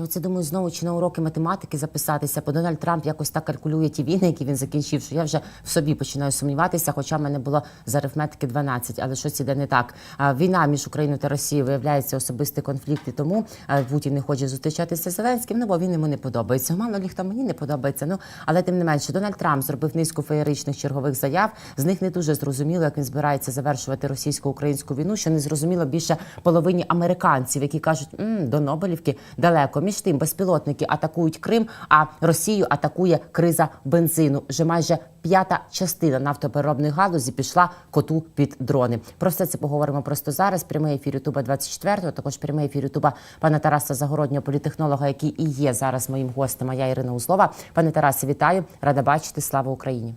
Я оце думаю, знову чи на уроки математики записатися, бо Дональд Трамп якось так калькулює ті війни, які він закінчив, що я вже в собі починаю сумніватися, хоча в мене було з арифметики 12, але щось іде не так. Війна між Україною та Росією виявляється особистий конфлікт, і тому Путін не хоче зустрічатися з Зеленським, ну бо він йому не подобається. Мало ліхто мені не подобається. Ну але тим не менше, Дональд Трамп зробив низку феєричних чергових заяв. З них не дуже зрозуміло, як він збирається завершувати російсько-українську війну, що не зрозуміло більше половині американців, які кажуть, «М, до Нобелівки далеко. Між тим безпілотники атакують Крим, а Росію атакує криза бензину. Вже майже п'ята частина нафтопереробної галузі пішла коту під дрони. Про все це поговоримо просто зараз. Прямий ефір Ютуба 24, також прямий ефір Ютуба пана Тараса Загороднього, політехнолога, який і є зараз моїм гостем. А я Ірина Узлова. Пане Тарасе, вітаю, рада бачити. Слава Україні.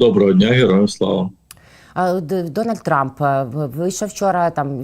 Доброго дня, героям слава. Дональд Трамп е, вийшов вчора, там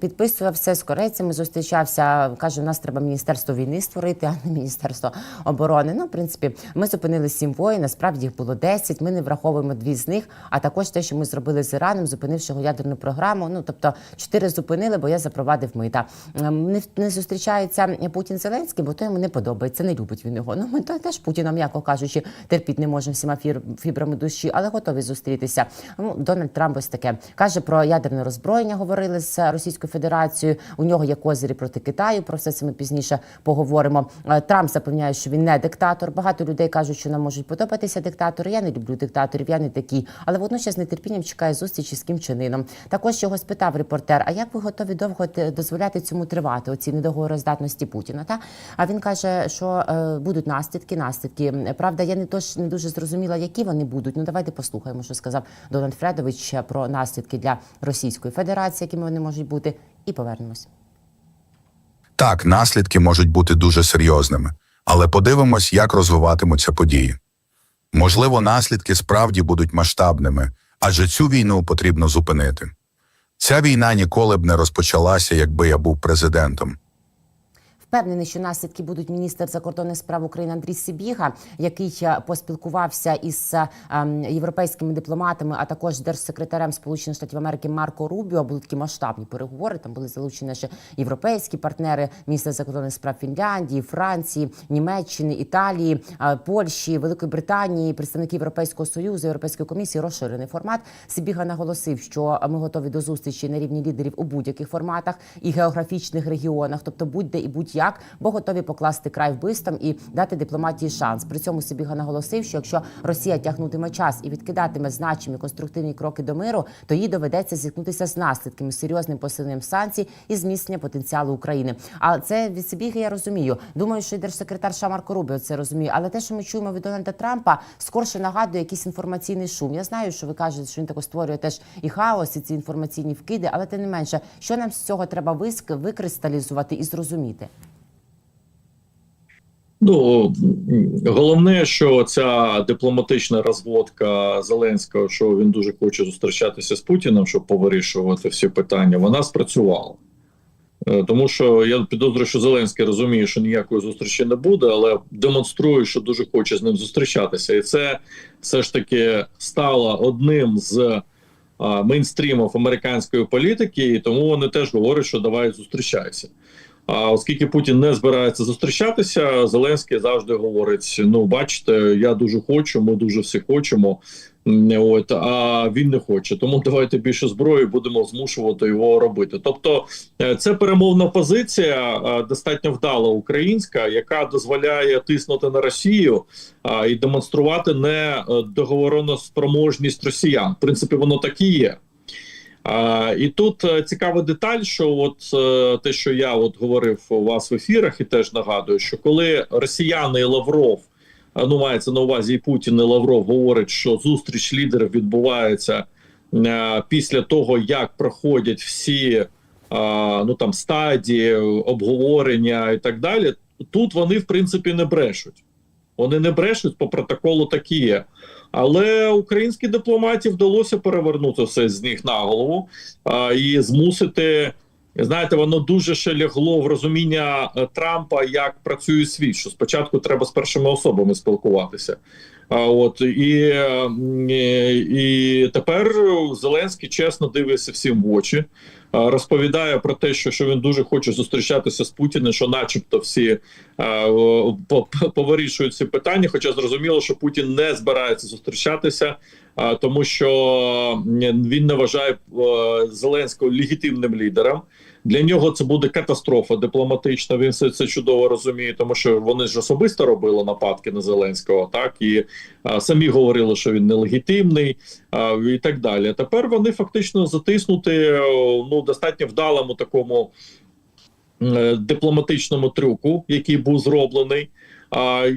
підписувався з корейцями, зустрічався. каже, у нас треба міністерство війни створити, а не міністерство оборони. Ну, в принципі, ми зупинили сім воїн. Насправді їх було 10, Ми не враховуємо дві з них. А також те, що ми зробили з Іраном, зупинивши його ядерну програму. Ну тобто чотири зупинили, бо я запровадив мита. Ем, Не, не зустрічається Путін Зеленський, бо то йому не подобається, не любить він його. Ну ми теж Путіна, м'яко кажучи, терпіти не можемо всіма фібрами душі, але готові зустрітися. Ну, Дональд Трамп ось таке каже про ядерне роззброєння. Говорили з Російською Федерацією. У нього є козирі проти Китаю. Про все це ми пізніше поговоримо. Е, Трамп запевняє, що він не диктатор. Багато людей кажуть, що нам можуть подобатися диктатори. Я не люблю диктаторів, я не такий. Але водночас з нетерпінням чекає зустрічі з Кім Чен Також його спитав репортер: а як ви готові довго дозволяти цьому тривати? Оці недоговороздатності Путіна? Та а він каже, що е, будуть наслідки, наслідки. Правда, я не тож не дуже зрозуміла, які вони будуть. Ну давайте послухаємо, що сказав Дональд Фредович про наслідки для Російської Федерації, якими вони можуть бути, і повернемось. Так, наслідки можуть бути дуже серйозними, але подивимось, як розвиватимуться події. Можливо, наслідки справді будуть масштабними, адже цю війну потрібно зупинити. Ця війна ніколи б не розпочалася, якби я був президентом. Впевнений, що наслідки будуть міністр закордонних справ України Андрій Сибіга, який е, поспілкувався із е, ем, європейськими дипломатами, а також держсекретарем Сполучених Штатів Америки Марко Рубіо. Були такі масштабні переговори. Там були залучені наші європейські партнери, міністр закордонних справ Фінляндії, Франції, Німеччини, Італії, е, Польщі, Великої Британії, представники Європейського союзу, Європейської комісії. Розширений формат. Сибіга наголосив, що ми готові до зустрічі на рівні лідерів у будь-яких форматах і географічних регіонах, тобто будь-де і будь-як, бо готові покласти край вбивствам і дати дипломатії шанс. При цьому Сибіга наголосив, що якщо Росія тягнутиме час і відкидатиме значимі конструктивні кроки до миру, то їй доведеться зіткнутися з наслідками серйозним посиленням санкцій і зміцнення потенціалу України. А це від Сибіги я розумію. Думаю, що і держсекретар Ша Рубіо це розуміє. Але те, що ми чуємо від Дональда Трампа, скорше нагадує якийсь інформаційний шум. Я знаю, що ви кажете, що він також створює теж і хаос, і ці інформаційні вкиди, але тим не менше, що нам з цього треба викристалізувати і зрозуміти. Ну головне, що ця дипломатична розводка Зеленського, що він дуже хоче зустрічатися з Путіним, щоб повирішувати всі питання, вона спрацювала. Е, Тому що я підозрюю, що Зеленський розуміє, що ніякої зустрічі не буде, але демонструє, що дуже хоче з ним зустрічатися, і це все ж таки стало одним з а, мейнстрімів американської політики, і тому вони теж говорять, що давай зустрічайся. А оскільки Путін не збирається зустрічатися, Зеленський завжди говорить: ну, бачите, я дуже хочу, ми дуже всі хочемо. От а він не хоче, тому давайте більше зброї будемо змушувати його робити. Тобто, е, це перемовна позиція е, достатньо вдала українська, яка дозволяє тиснути на Росію і демонструвати не договороноспроможність росіян. В принципі, воно так і є. А, і тут е, цікава деталь, що от е, те, що я от говорив у вас в ефірах, і теж нагадую, що коли росіяни і Лавров, ну мається на увазі і Путін і Лавров, говорять, що зустріч лідерів відбувається е, після того, як проходять всі е, ну там стадії обговорення і так далі. Тут вони в принципі не брешуть. Вони не брешуть по протоколу такі є. Але українській дипломатії вдалося перевернути все з них на голову а, і змусити. Знаєте, воно дуже ще лягло в розуміння е, Трампа, як працює світ. Що спочатку треба з першими особами спілкуватися. А от і, і, і тепер Зеленський чесно дивиться всім в очі. Е, розповідає про те, що, що він дуже хоче зустрічатися з Путіним, що, начебто, всі е, повирішують ці питання. Хоча зрозуміло, що Путін не збирається зустрічатися, е, тому що він не вважає Зеленського легітимним лідером. Для нього це буде катастрофа дипломатична. Він все це чудово розуміє, тому що вони ж особисто робили нападки на Зеленського, так і а, самі говорили, що він нелегітимний а, і так далі. Тепер вони фактично затиснути ну достатньо вдалому такому е, дипломатичному трюку, який був зроблений.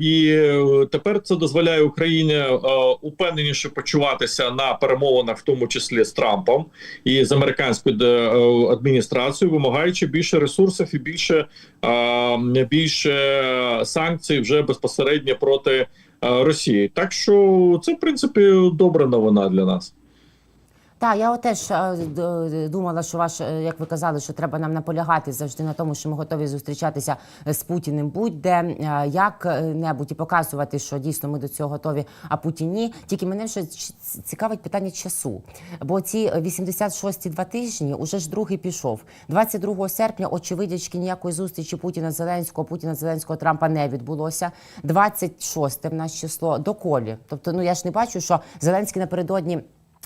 І е, тепер це дозволяє Україні е, упевненіше почуватися на перемовинах, в тому числі з Трампом і з американською е, адміністрацією, вимагаючи більше ресурсів і більше, більше санкцій вже безпосередньо проти Росії. Так що це в принципі добра новина для нас. Так, я теж е, думала, що ваш, е, як ви казали, що треба нам наполягати завжди на тому, що ми готові зустрічатися з Путіним будь-де е, як-небудь і показувати, що дійсно ми до цього готові, а Путін ні. Тільки мене ч- цікавить питання часу. Бо ці 86 два тижні уже ж другий пішов. 22 серпня, очевидячки, ніякої зустрічі Путіна Зеленського, Путіна Зеленського Трампа не відбулося. 26 в нас число доколі. Тобто, ну я ж не бачу, що Зеленський напередодні.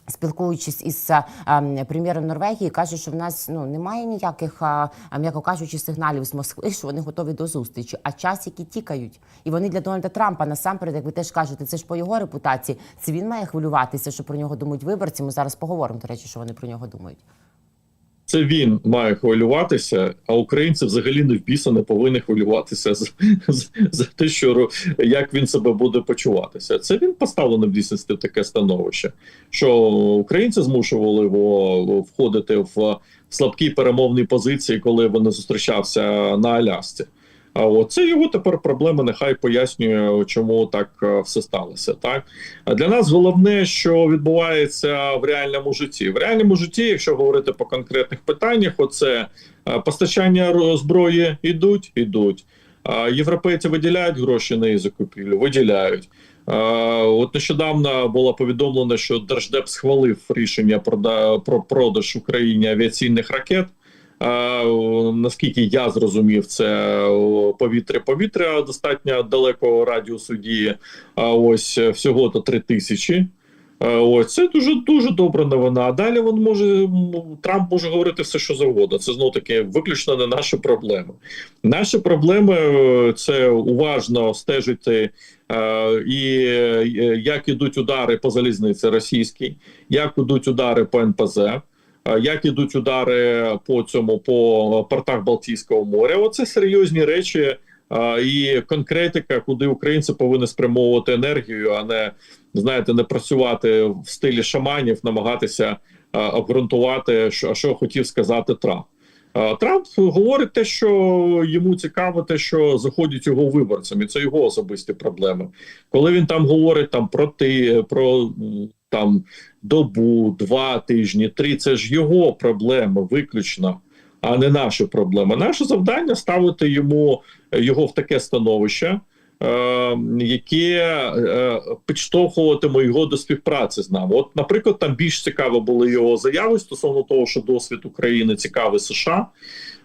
Спілкуючись із а, м, прем'єром Норвегії, каже, що в нас ну немає ніяких, а, а, м'яко кажучи, сигналів з Москви, що вони готові до зустрічі. А час, які тікають, і вони для Дональда Трампа насамперед, як ви теж кажете, це ж по його репутації. Це він має хвилюватися, що про нього думають виборці. Ми зараз поговоримо до речі, що вони про нього думають. Це він має хвилюватися, а українці взагалі не в біса не повинні хвилюватися за, за, за те, що як він себе буде почуватися. Це він поставлений в дійсності в таке становище, що українці змушували його входити в слабкі перемовні позиції, коли він зустрічався на Алясці. А от це його тепер проблема. Нехай пояснює, чому так е, все сталося. Так для нас головне, що відбувається в реальному житті. В реальному житті, якщо говорити по конкретних питаннях, оце е, постачання зброї ідуть, ідуть. Європейці виділяють гроші на її закупівлю, виділяють. От нещодавно було повідомлено, що Держдеп схвалив рішення про продаж Україні авіаційних ракет. Наскільки я зрозумів, це повітря-повітря достатньо далекого радіусу дії. А ось е, всього то три тисячі. Ось це дуже дуже добра новина. А далі він може Трамп може говорити все, що завгодно. Це знов таки виключно не наші проблеми. Наші проблеми е, це уважно стежити. е, І як ідуть удари по залізниці російській, як ідуть удари по НПЗ, як ідуть удари по цьому по портах Балтійського моря. Оце серйозні речі і конкретика, куди українці повинні спрямовувати енергію, а не знаєте, не працювати в стилі шаманів, намагатися обґрунтувати, що хотів сказати Трамп. А, Трамп говорить те, що йому цікаво, те, що заходять його виборцям, і це його особисті проблеми. Коли він там говорить там про ти, про там добу, два тижні, три, це ж його проблема виключно, а не наші проблеми. Наше завдання ставити йому його в таке становище, е, яке е, підштовхуватиме його до співпраці з нами. От, наприклад, там більш цікаво були його заяви стосовно того, що досвід України цікавий США.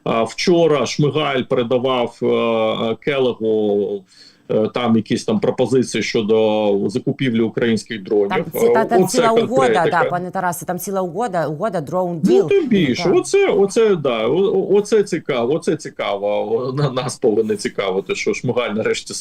Вчора Шмигаль передавав е, Келегу там якісь там пропозиції щодо закупівлі українських дронів. Там, ці, та, Е, там ціла угода, да, пане Тарасе, там ціла угода, угода, drone Ну, тим більше, оце, оце, да, о- оце цікаво, оце цікаво. На нас повинно цікавити, що Шмигаль нарешті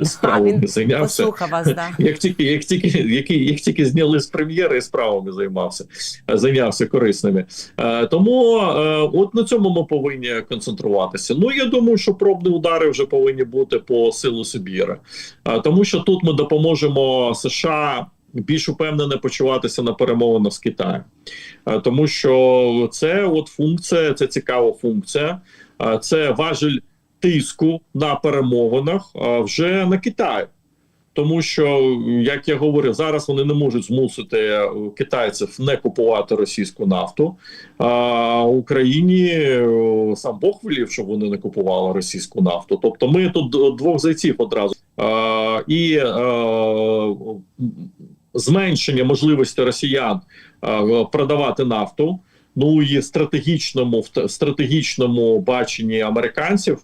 А, справами він зайнявся. вас, да. Як тільки, як тільки, як, як тільки зняли з прем'єри і справами займався, е, зайнявся корисними. Е, тому е, от на цьому ми повинні концентруватися. Ну я думаю, що пробні удари вже повинні бути по силу Сибіра, тому що тут ми допоможемо США. Більш упевнено почуватися на перемовинах з Китаєм, тому що це от функція, це цікава функція, це важель тиску на перемовинах вже на Китай. Тому що, як я говорив, зараз вони не можуть змусити е, китайців не купувати російську нафту. А Україні е, сам Бог велів, щоб вони не купували російську нафту. Тобто, ми тут двох зайців одразу а, і е, зменшення можливості росіян е, продавати нафту. Ну і стратегічному стратегічному баченні американців.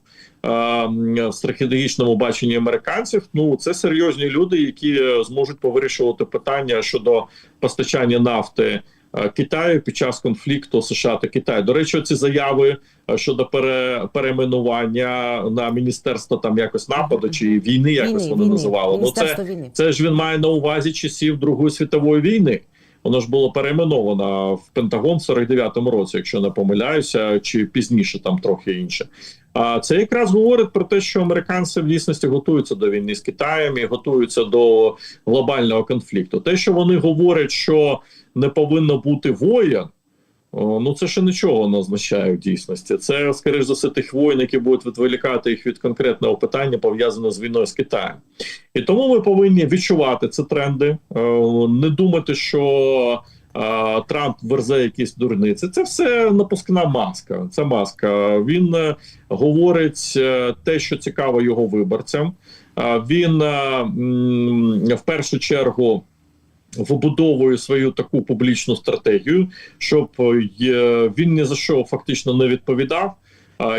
В стратегічному баченні американців ну це серйозні люди, які е, зможуть повирішувати питання щодо постачання нафти е, Китаю під час конфлікту США та Китаю. До речі, ці заяви е, щодо пере, перейменування на міністерство там якось нападу чи війни, якось вони називали. Ну це війни. це ж він має на увазі часів Другої світової війни. Воно ж було перейменовано в Пентагон в 49-му році, якщо не помиляюся, чи пізніше там трохи інше. А це якраз говорить про те, що американці в дійсності готуються до війни з Китаєм і готуються до глобального конфлікту. Те, що вони говорять, що не повинно бути воєн. Ну, це ще нічого не означає в дійсності. Це, скоріш за все, тих воїн, які будуть відволікати їх від конкретного питання, пов'язаного з війною з Китаєм. І тому ми повинні відчувати ці тренди, е, не думати, що е, Трамп верзе якісь дурниці. Це все напускна маска. Це маска. Він е, говорить те, що цікаво його виборцям. Він в першу чергу. Вибудовує свою таку публічну стратегію, щоб е, він ні за що фактично не відповідав,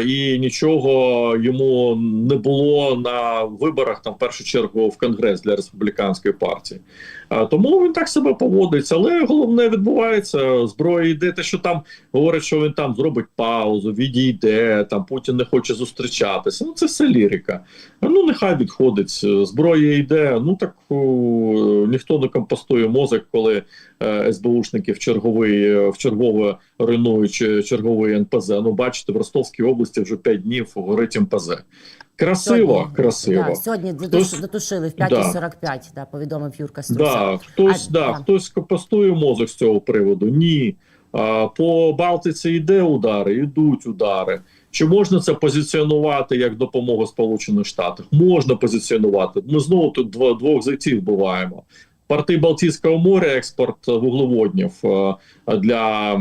і нічого йому не було на виборах, там в першу чергу в конгрес для республіканської партії. Тому він так себе поводиться. Але головне відбувається зброя йде. Те, що там говорять, що він там зробить паузу, відійде, там Путін не хоче зустрічатися. Ну це все лірика. Ну нехай відходить. Зброя йде. Ну так о, ніхто не компостує мозок, коли е, СБУшники в черговий е, в чергове руйнують черговий НПЗ. Ну бачите, в Ростовській області вже 5 днів горить МПЗ. Красиво, Сьогодні, красиво. Да, сьогодні Хтось- дотушили в 5.45, да. повідомив Юрка Струса. Да, хтось, А, да, да. хтось компостує мозок з цього приводу. Ні. А, по Балтиці йде удари, йдуть удари. Чи можна це позиціонувати як допомогу Сполучених Штатів? Можна позиціонувати. Ми знову тут дво, двох зайців буваємо. Порти Балтійського моря, експорт вуглеводнів е, для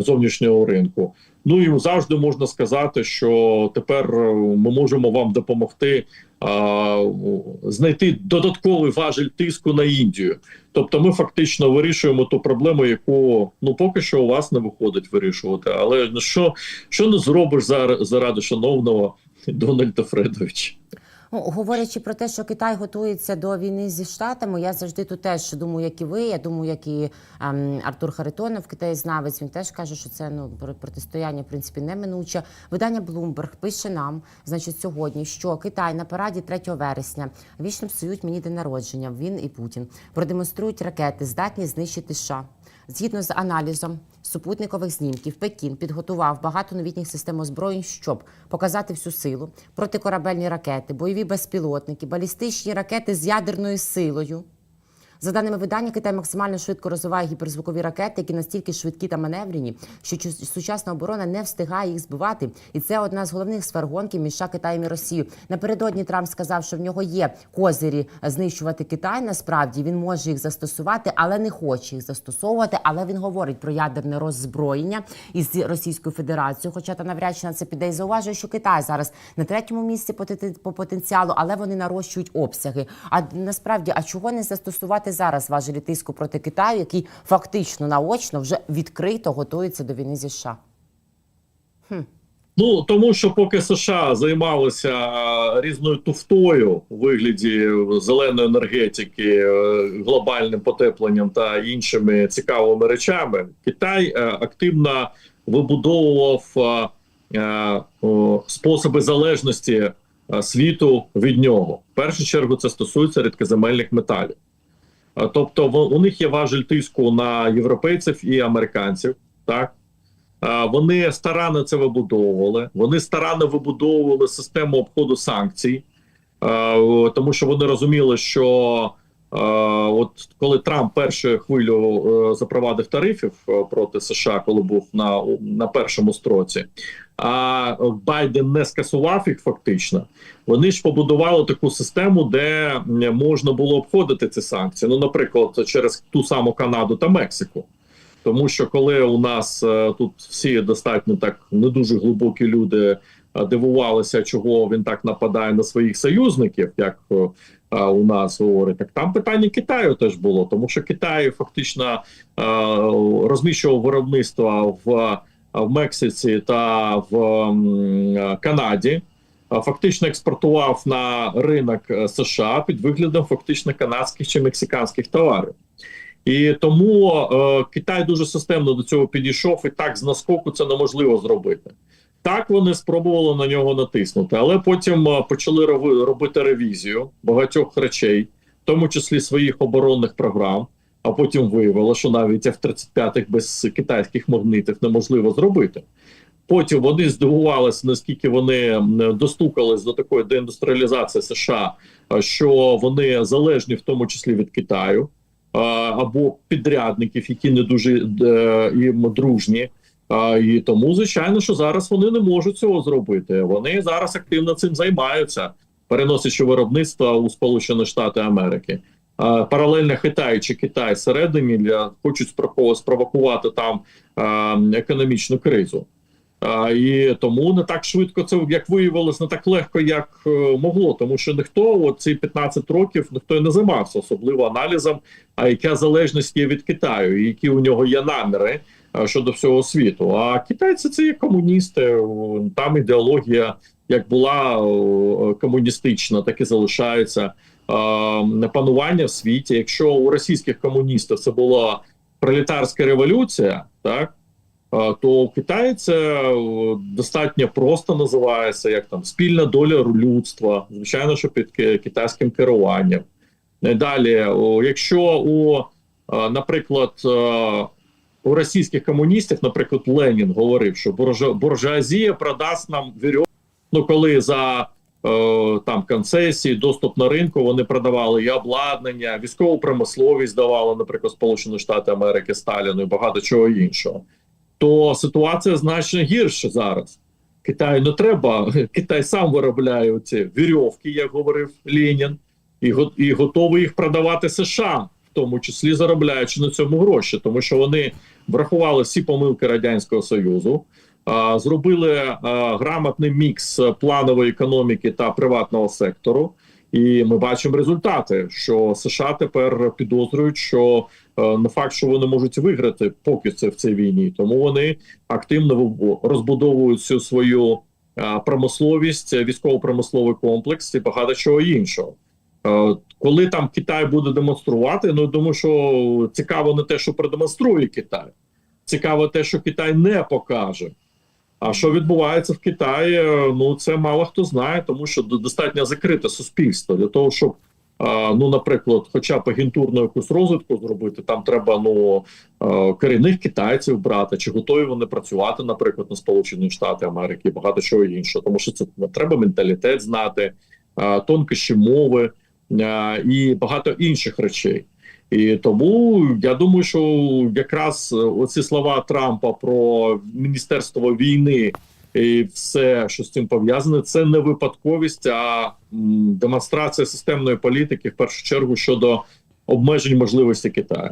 зовнішнього ринку. Ну і завжди можна сказати, що тепер е, ми можемо вам допомогти а, знайти додатковий важель тиску на Індію. Тобто, ми фактично вирішуємо ту проблему, яку ну поки що у вас не виходить вирішувати. Але що, що не зробиш зараз заради шановного Дональда Фредовича? Ну, говорячи про те, що Китай готується до війни зі штатами, я завжди тут теж думаю, як і ви. Я думаю, як і ем, Артур Харитонов, китаєзнавець, він теж каже, що це ну про- протистояння в принципі неминуче. Видання Bloomberg пише нам, значить, сьогодні, що Китай на параді 3 вересня вічно псують мені день народження. Він і Путін продемонструють ракети, здатні знищити США. Згідно з аналізом супутникових знімків, Пекін підготував багато новітніх систем озброєнь, щоб показати всю силу протикорабельні ракети, бойові безпілотники, балістичні ракети з ядерною силою. За даними видання, Китай максимально швидко розвиває гіперзвукові ракети, які настільки швидкі та маневрені, що сучасна оборона не встигає їх збивати. І це одна з головних сфер гонки між Китаєм і Росією. Напередодні Трамп сказав, що в нього є козирі знищувати Китай. Насправді він може їх застосувати, але не хоче їх застосовувати. Але він говорить про ядерне роззброєння із Російською Федерацією. Хоча та навряд чи на це піде і зауважує, що Китай зараз на третьому місці по потенціалу, але вони нарощують обсяги. А насправді, а чого не застосувати зараз важелі тиску проти Китаю, який фактично наочно вже відкрито готується до війни зі США? Ну тому що поки США займалися е, різною туфтою у вигляді зеленої енергетики, е, глобальним потепленням та іншими цікавими речами, Китай е, активно вибудовував способи залежності світу від нього. В першу чергу це стосується рідкоземельних металів. Е, Тобто, у них є важель тиску на європейців і американців, так. Вони старанно це вибудовували. Вони старанно вибудовували систему обходу санкцій, тому що вони розуміли, що от коли Трамп першу хвилю е, запровадив тарифів е, проти США, коли був на, на першому строці, а Байден не скасував їх фактично. Вони ж побудували таку систему, де можна було обходити ці санкції. Ну, наприклад, через ту саму Канаду та Мексику. Тому що коли у нас е, тут всі достатньо так не дуже глибокі люди е, дивувалися, чого він так нападає на своїх союзників, як е, е, у нас говорить, так там питання Китаю теж було, тому що Китай фактично е, розміщував виробництво в, в Мексиці та в Канаді. Фактично експортував на ринок е, США під виглядом фактично канадських чи мексиканських товарів. І тому е, Китай дуже системно до цього підійшов, і так з наскоку це неможливо зробити. Так вони спробували на нього натиснути, але потім е, почали робити ревізію багатьох речей, в тому числі своїх оборонних програм. А потім виявило, що навіть F-35 без китайських магнитів неможливо зробити. Потім вони здивувалися, наскільки вони достукались до такої деіндустріалізації США, що вони залежні в тому числі від Китаю або підрядників, які не дуже е, їм дружні. І тому, звичайно, що зараз вони не можуть цього зробити. Вони зараз активно цим займаються, переносячи виробництво у Сполучені Штати Америки. Паралельно Китай чи Китай всередині хочуть спровокувати там економічну кризу. І тому не так швидко це як виявилось, не так легко, як е, могло, тому що ніхто ці 15 років ніхто і не займався особливо аналізом, а яка залежність є від Китаю, і які у нього є наміри щодо всього світу. А китайці це є комуністи. Там ідеологія як була комуністична, так і залишається. Е, Панування в світі. Якщо у російських комуністів це була пролетарська революція, так е, то у Китаї це е, достатньо просто називається як там спільна доля людства, звичайно, що під китайським керуванням. Далі, якщо у, е, наприклад, у російських комуністів, наприклад, Ленін говорив, що буржуа- буржуазія продасть нам вірьовку, ну коли за там концесії, доступ на ринку, вони продавали і обладнання, військову промисловість давали, наприклад, Сполучені Штати Америки Сталіну і багато чого іншого. То ситуація значно гірша зараз. Китаю не треба. Китай сам виробляє ці вірьовки, як говорив Ленін, і, і готовий їх продавати США, в тому числі заробляючи на цьому гроші, тому що вони врахували всі помилки радянського союзу, зробили грамотний мікс планової економіки та приватного сектору. І ми бачимо результати, що США тепер підозрюють, що е, не факт, що вони можуть виграти поки це в цій війні, тому вони активно розбудовують всю свою е, промисловість, військово-промисловий комплекс і багато чого іншого. Е, Коли там Китай буде демонструвати, ну я думаю, що цікаво не те, що продемонструє Китай, цікаво те, що Китай не покаже. А що відбувається в Китаї? е, Ну це мало хто знає, тому що до- достатньо закрите суспільство для того, щоб ну, наприклад, хоча б агентурну якусь розвитку зробити, там треба ну е, корінних китайців брати, чи готові вони працювати, наприклад, на Сполучені Штати Америки, багато чого іншого, тому що це ну, треба менталітет знати, е, тонкощі мови і багато інших речей. І тому я думаю, що якраз е, оці слова Трампа про міністерство війни і все, що з цим пов'язане, це не випадковість, а демонстрація системної політики в першу чергу щодо обмежень можливості Китаю.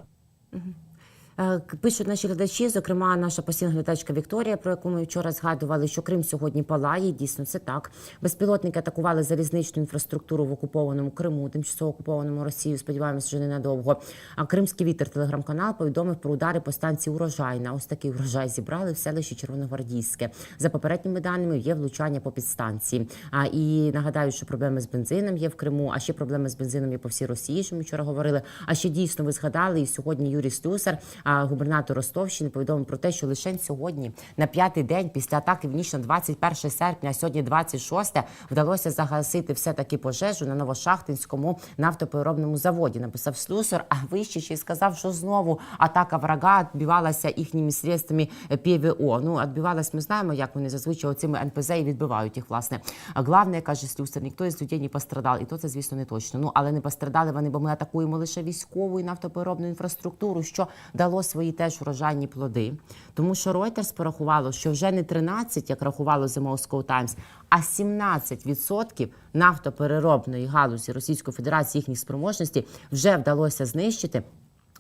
Е, Пишуть наші глядачі, зокрема, наша постійна глядачка Вікторія, про яку ми вчора згадували, що Крим сьогодні палає. Дійсно, це так. Безпілотники атакували залізничну інфраструктуру в окупованому Криму, тимчасово окупованому Росією. Сподіваємося, що ненадовго. А Кримський вітер телеграм-канал повідомив про удари по станції Урожайна. Ось такий урожай зібрали в селищі Червоногвардійське. За попередніми даними є влучання по підстанції. А і нагадаю, що проблеми з бензином є в Криму, а ще проблеми з бензином є по всій Росії, що ми вчора говорили. А ще дійсно ви згадали, і сьогодні Юрій Слюсар, а губернатор Ростовщини, повідомив про те, що лише сьогодні, на п'ятий день після атаки в ніч на 21 серпня, а сьогодні 26, вдалося загасити все таки пожежу на Новошахтинському нафтопереробному заводі. Написав Слюсар. А вище ще сказав, що знову атака врага відбивалася їхніми средствами ПВО. Ну відбивалась, ми знаємо, як вони зазвичай оцими НПЗ і відбивають їх. Власне, а головне каже Слюсар, ніхто із людей не пострадав, і то це звісно не точно. Ну але не пострадали вони, бо ми атакуємо лише військову і нафтопереробну інфраструктуру, що дало свої теж урожайні плоди. Тому що Reuters порахувало, що вже не 13, як рахувало The Moscow Times, а 17% нафтопереробної галузі Російської Федерації їхніх спроможностей вже вдалося знищити.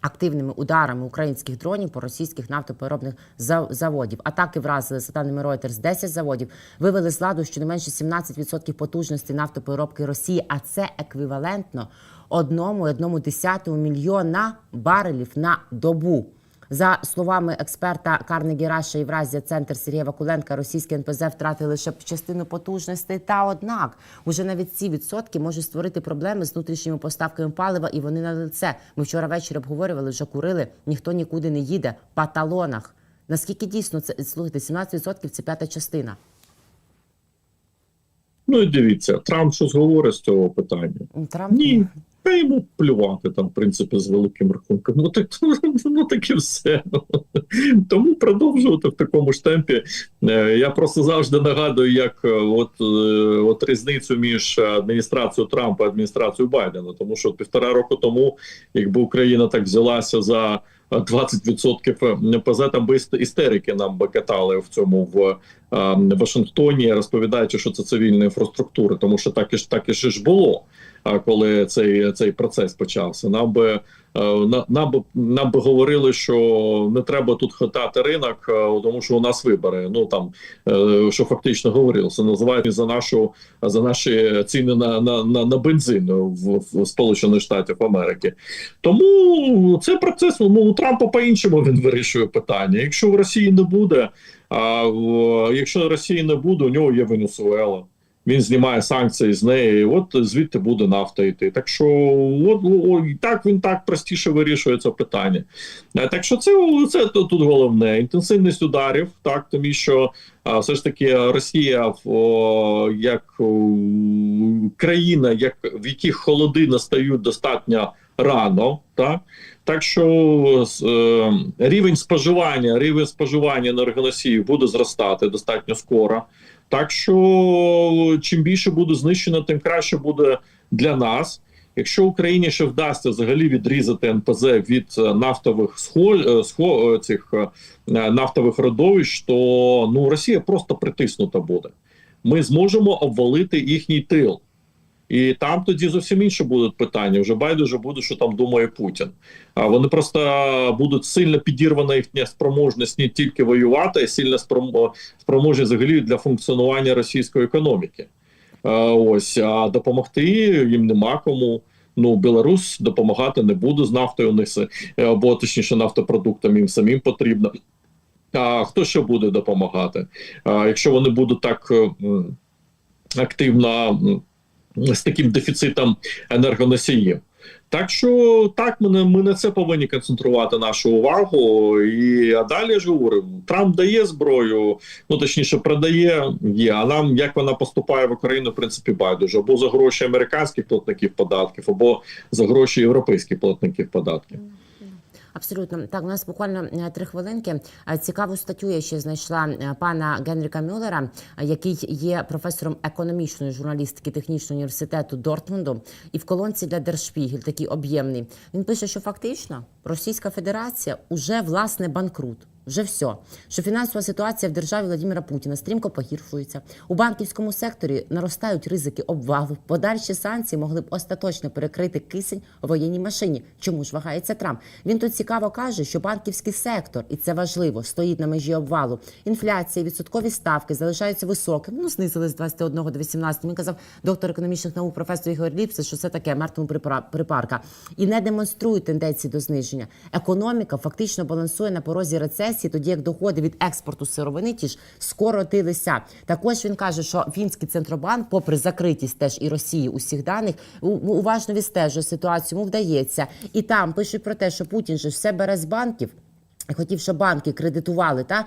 Активними ударами українських дронів по російських нафтопереробних за- заводів. Атаки вразили за даними Reuters 10 заводів, вивели з ладу щонайменше 17% потужності нафтопереробки Росії, а це еквівалентно одному, одному десятому мільйона барелів на добу. За словами експерта Карнегі Раша Євразія Центр Сергія Вакуленка, російські НПЗ втратили лише частину потужностей. Та однак уже навіть ці відсотки можуть створити проблеми з внутрішніми поставками палива, і вони на лице. Ми вчора ввечері обговорювали, вже курили. Ніхто нікуди не їде по талонах. Наскільки дійсно це слухайте, 17% – це п'ята частина. Ну і дивіться, Трамп щось говорить з цього питання. Трамп Ні, та йому плювати там, в принципі, з великим рахунком. Ну так ну так і все. Тому продовжувати в такому ж темпі. Е, Я просто завжди нагадую, як е, от, е, от різницю між адміністрацією Трампа і адміністрацією Байдена. Тому що півтора року тому, якби Україна так взялася за 20% НПЗ, там би істерики нам би катали в цьому в Вашингтоні, розповідаючи, що це цивільна інфраструктура, тому що так і ж так і ж було. Коли цей цей процес почався, нам би е, нам би нам би говорили, що не треба тут хитати ринок, е, тому що у нас вибори. Ну там е, що фактично говорилося, називають за нашу за наші ціни на на, на, на бензин в, в Сполучених Штатів Америки. Тому цей процес ну у Трампа по-іншому він вирішує питання. Якщо в Росії не буде, а в, якщо Росії не буде, у нього є Венесуела. Він знімає санкції з неї, от звідти буде нафта йти. Так що от, о, так він так простіше вирішує це питання. Е, Так що це, це тут головне. Інтенсивність ударів, так, тому що все ж таки Росія о, як о, країна, як, в яких холоди настають достатньо рано, так, так що е, рівень споживання, рівень споживання енергоносіїв буде зростати достатньо скоро. Так що чим більше буде знищено, тим краще буде для нас. Якщо Україні ще вдасться взагалі відрізати НПЗ від е, нафтових схоль схо, е, цих е, нафтових родовищ, то ну Росія просто притиснута буде. Ми зможемо обвалити їхній тил. І там тоді зовсім інше будуть питання. Вже байдуже буде, що там думає Путін. А вони просто будуть сильно підірвана їхня спроможність не тільки воювати, а сильно спроможність взагалі для функціонування російської економіки. А, ось а допомогти їм нема кому. Ну, Білорус допомагати не буде з нафтою, у них е, або точніше нафтопродуктами їм самим потрібно. А хто ще буде допомагати? А, якщо вони будуть так е, активно з таким дефіцитом енергоносіїв. Так що так, ми ми на це повинні концентрувати нашу увагу. І а далі ж говорю, Трамп дає зброю, ну точніше, продає є. А нам як вона поступає в Україну, в принципі, байдуже або за гроші американських платників податків, або за гроші європейських платників податків. Абсолютно так. У нас буквально е, три хвилинки. Е, Цікаву статтю я ще знайшла е, пана Генріка Мюллера, який є професором економічної журналістики технічного університету Дортмунду. І в колонці для Держпігель такий об'ємний. Він пише, що фактично Російська Федерація уже власне банкрут. Вже все, що фінансова ситуація в державі Владимира Путіна стрімко погіршується. У банківському секторі наростають ризики обвалу. Подальші санкції могли б остаточно перекрити кисень у воєнній машині. Чому ж вагається Трамп? Він тут цікаво каже, що банківський сектор, і це важливо, стоїть на межі обвалу. Інфляція, відсоткові ставки залишаються високими. Ну знизили з 21 до 18. Він казав доктор економічних наук, професор Ігор Ліпс, що це таке мертвому припарка. І не демонструють тенденції до зниження. Економіка фактично балансує на порозі рецесії, тоді як доходи від експорту сировини ті ж скоротилися. Також він каже, що фінський центробанк, попри закритість теж і Росії усіх даних, уважно відстежує ситуацію. Йому вдається. І там пишуть про те, що Путін же все бере з банків. Хотів, щоб банки кредитували та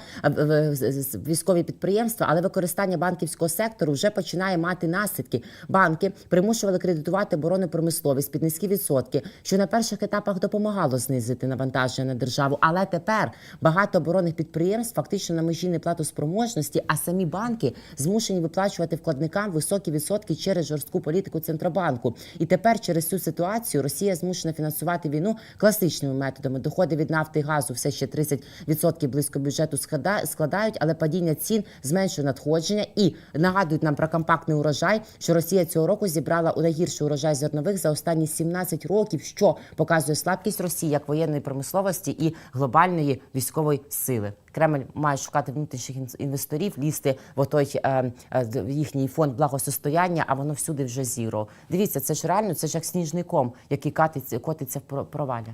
військові підприємства, але використання банківського сектору вже починає мати наслідки. Банки примушували кредитувати оборонну промисловість під низькі відсотки, що на перших етапах допомагало знизити навантаження на державу. Але тепер багато оборонних підприємств фактично на межі неплатоспроможності, а самі банки змушені виплачувати вкладникам високі відсотки через жорстку політику центробанку. І тепер через цю ситуацію Росія змушена фінансувати війну класичними методами. Доходи від нафти і газу все ще 30% близько бюджету склада- складають, але падіння цін зменшує надходження і нагадують нам про компактний урожай, що Росія цього року зібрала у найгірший урожай зернових за останні 17 років, що показує слабкість Росії як воєнної промисловості і глобальної військової сили. Кремль має шукати внутрішніх ін- інвесторів, лізти в отой е, е, їхній фонд благосостояння, а воно всюди вже зіро. Дивіться, це ж реально, це ж як сніжний ком, який катиться, котиться в про- провалі.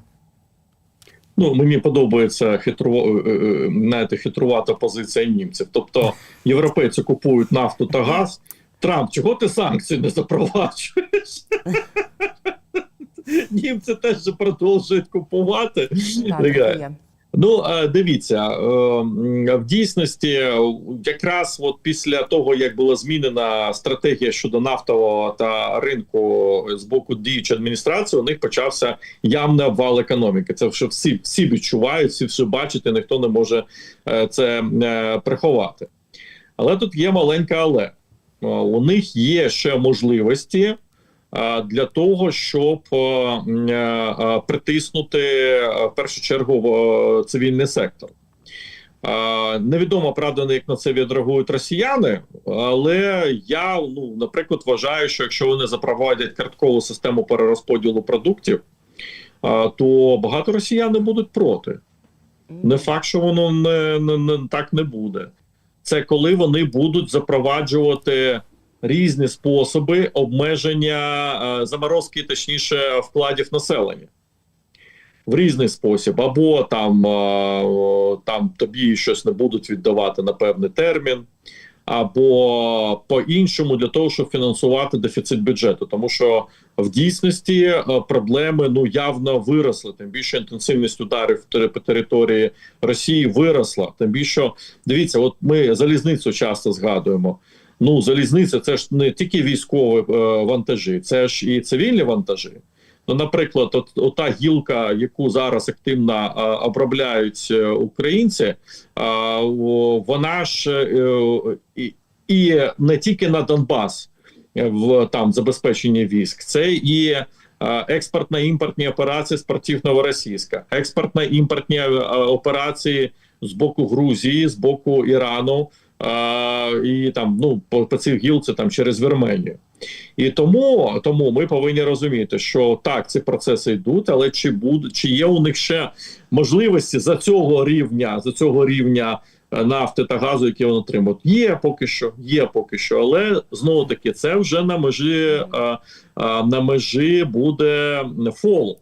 Ну, мені подобається хитро, е, е, знаєте, хитрувата позиція німців. Тобто європейці купують нафту та газ. Трамп, чого ти санкції не запроваджуєш? Німці теж продовжують купувати. Так, Ну, е, дивіться, е, в дійсності, якраз от після того, як була змінена стратегія щодо нафтового та ринку з боку діючої адміністрації, у них почався явний обвал економіки. Це що всі, всі відчувають, всі все бачать, і ніхто не може е, це приховати. Але тут є маленьке але. У них є ще можливості для того, щоб е, е, е, притиснути в першу чергу цивільний сектор. Невідомо правда, як на це відреагують росіяни, але я ну, наприклад, вважаю, що якщо вони запровадять карткову систему перерозподілу продуктів, то багато росіян не будуть проти. Не факт, що воно не, не, не так не буде. Це коли вони будуть запроваджувати різні способи обмеження е, заморозки, точніше, вкладів населення. В різний спосіб, або там, е, там тобі щось не будуть віддавати на певний термін, або по-іншому для того, щоб фінансувати дефіцит бюджету. Тому що в дійсності е, проблеми ну явно виросли. Тим більше інтенсивність ударів по території Росії виросла. Тим більше дивіться, от ми залізницю часто згадуємо. Ну, залізниця це ж не тільки військові е, вантажі, це ж і цивільні вантажі. Ну, наприклад, от, ота гілка, яку зараз активно е, обробляють е, українці, е, вона ж і, і не тільки на Донбас в там забезпеченні військ, це і е, експортно-імпортні операції з портів Новоросійська, експортно-імпортні е, операції з боку Грузії, з боку Ірану. Е, І там ну по, по цих гілці там через Вірменію. І тому, тому ми повинні розуміти, що так, ці процеси йдуть, але чи буде чи є у них ще можливості за цього рівня, за цього рівня е, нафти та газу, які вони отримують? Є поки що, є поки що, але знову таки це вже на межі е, е, на межі буде фолу.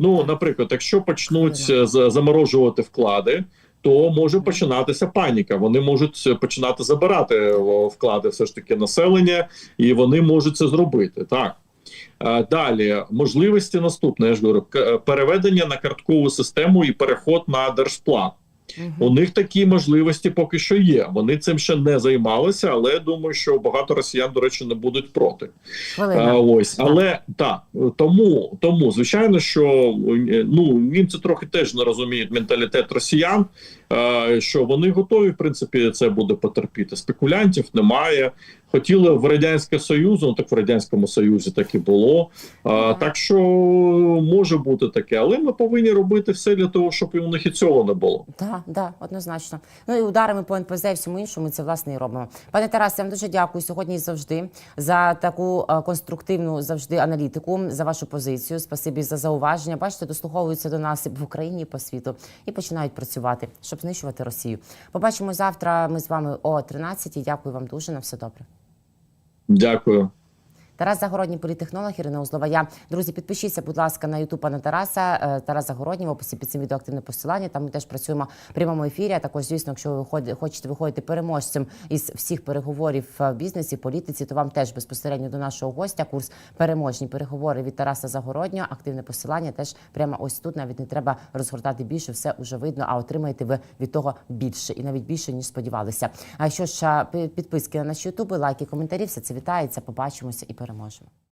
Ну, наприклад, якщо почнуть заморожувати вклади, то може починатися паніка. Вони можуть е, починати забирати вклади, все ж таки населення, і вони можуть це зробити. Так Е, далі можливості наступне. Я ж говорю, е, переведення на карткову систему і переход на держплан. У них такі можливості поки що є. Вони цим ще не займалися, але я думаю, що багато росіян, до речі, не будуть проти. А, ось, але так, тому, тому звичайно, що е, ну німці трохи теж не розуміють менталітет росіян, що вони готові, в принципі, це буде потерпіти. Спекулянтів немає. Хотіли в радянське союзу, ну так в радянському союзі так і було. А, так що може бути таке, але ми повинні робити все для того, щоб і у них і цього не було. Так, да, однозначно. Ну і ударами по НПЗ і всьому іншому це власне і робимо. Пане Тарасе, я вам дуже дякую сьогодні і завжди за таку е, конструктивну завжди аналітику, за вашу позицію. Спасибі за зауваження. Бачите, дослуховуються до нас і в Україні, і по світу і починають працювати, щоб знищувати Росію. Побачимо завтра. Ми з вами о 13 Дякую вам дуже. На все добре. Дякую. Тарас Загородній, політехнолог Ірина Узлова. Я друзі, підпишіться, будь ласка, на Ютуб пана Тараса. Е, Тарас Загородній в описі під цим відео активне посилання. Там ми теж працюємо в прямому ефірі. А також, звісно, якщо ви хочете виходити переможцем із всіх переговорів в бізнесі, політиці, то вам теж безпосередньо до нашого гостя курс переможні переговори від Тараса Загороднього. Активне посилання теж прямо ось тут. Навіть не треба розгортати більше, все вже видно. А отримаєте ви від того більше і навіть більше ніж сподівалися. А що ж підписки на наші ютуби, лайки, коментарі, все це вітається. Побачимося і Doutora Mosma.